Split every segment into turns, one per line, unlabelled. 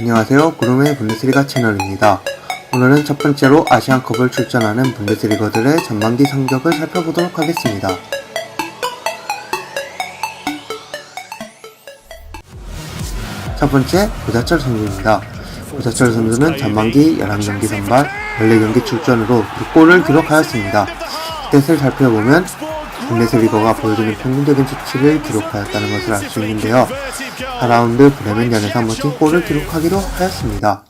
안녕하세요. 구름의 분데스리가 채널입니다. 오늘은 첫 번째로 아시안컵을 출전하는 분데스리거들의 전반기 성적을 살펴보도록 하겠습니다. 첫 번째, 고자철 선수입니다. 고자철 선수는 전반기 11경기 선발, 14경기 출전으로 6골을 기록하였습니다. 스탯을 살펴보면 분데스리거가 보여주는 평균적인 수치를 기록하였다는 것을 알 수 있는데요. 4라운드 브레멘전에서 멋진 골을 기록하기도 하였습니다.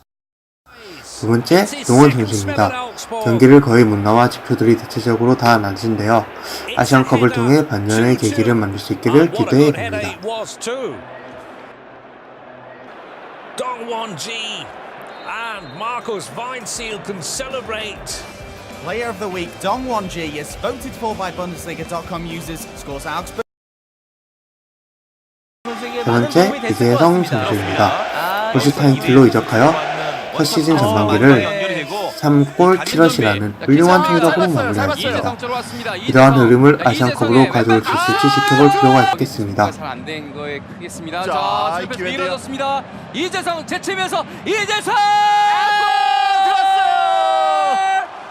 두 번째, 용원 선수입니다. 경기를 거의 못 나와 지표들이 대체적으로 다 낮은데요. 아시안컵을 통해 반전의 계기를 만들 수 있기를 기대해 봅니다.
Player of the week, Dong Won-ji is voted for by Bundesliga.com users. Scores Augsburg.
세 번째, 이재성 선수입니다. 홀슈타인 킬로 이적하여 첫 시즌 전반기를 3골 7럿이라는 훌륭한 성적으로 마무리했습니다. 이러한 흐름을 아시안컵으로 가져올 수 있을지 지켜볼 필요가 있겠습니다.
잘안된 거에 크겠습니다.
자,
자, 이자
기회인데요.
밀어줬습니다. 이재성 제치면서 이재성
들어왔어요.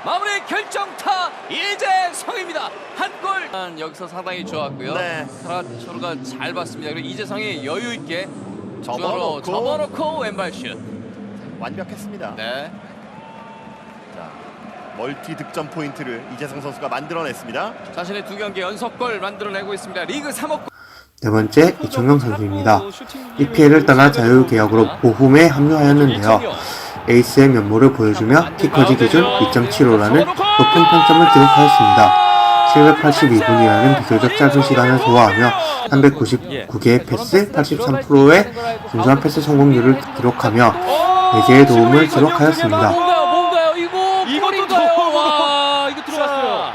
마무리 결정타 이재성입니다. 한 골. 여기서 상당히 좋았고요.
네.
카라초르가 잘 봤습니다. 그리고 이재성이 여유 있게
접어놓고.
접어놓고 왼발 슛.
완벽했습니다.
네.
자, 멀티 득점 포인트를 이재성 선수가 만들어냈습니다.
자신의 두 경기 연속골 만들어내고 있습니다. 리그 3억
네 번째, 이청용 선수입니다. EPL을 떠나 자유계약으로 보훔에 합류하였는데요. 에이스의 면모를 보여주며 키커지 기준 2.75라는 높은 평점을 기록하였습니다. 782분이라는 비교적 짧은 시간을 소화하며 399개의 패스, 83%의 준수한 패스 성공률을 기록하며 4개의 도움을 기록하였습니다.
뭔가요? 뭔가요? 이거
이것도
골인가요?
더-
와, 이거 들어갔어요.
자,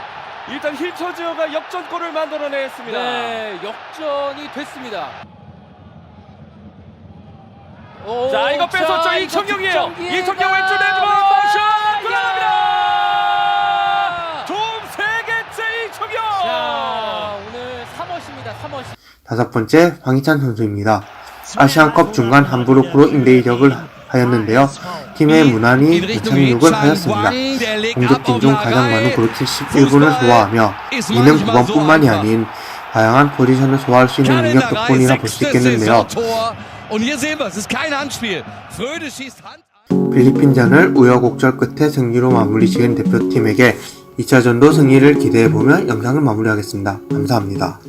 일단 힐처즈가 역전골을 만들어냈습니다.
네, 역전이 됐습니다. 오,
자, 이거 뺏었죠.
자,
이청용이에요. 이청용 왼쪽 내주고 슛 들어갑니다. 돔세 개째 이청용.
자, 오늘 3월입니다. 3월.
다섯 번째, 황희찬 선수입니다. 아시안컵 중간 함부르크로 임대 이적을 하였는데요. 팀의 무난히 무착륙을 하였습니다. 공격진 중 가장 많은 그룹 71분을 소화하며 이는 9번뿐만이 아닌 다양한 포지션을 소화할 수 있는 능력 덕분이라 볼 수 있겠는데요.
Und hier sehen wir, es ist kein Handspiel. Fröde schießt Hand.
필리핀전을 우여곡절 끝에 승리로 마무리 지은 대표팀에게 2차전도 승리를 기대해보며 영상을 마무리하겠습니다. 감사합니다.